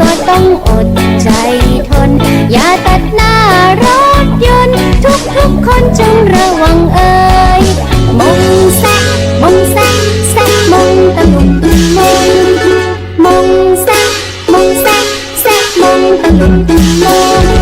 ก็ต้องอดใจทน อย่าตัดหน้ารถยนต์ ทุกทุกคนจงระวังเอ่ยมองแสะมงแสะแซะมงตะลุมองมงแซมองแสะแซะมงตะลุมมง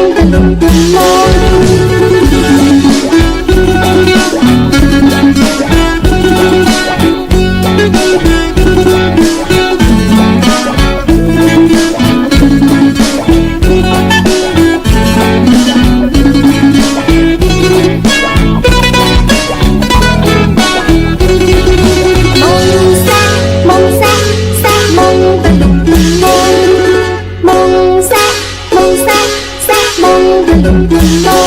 叮当，叮当。Música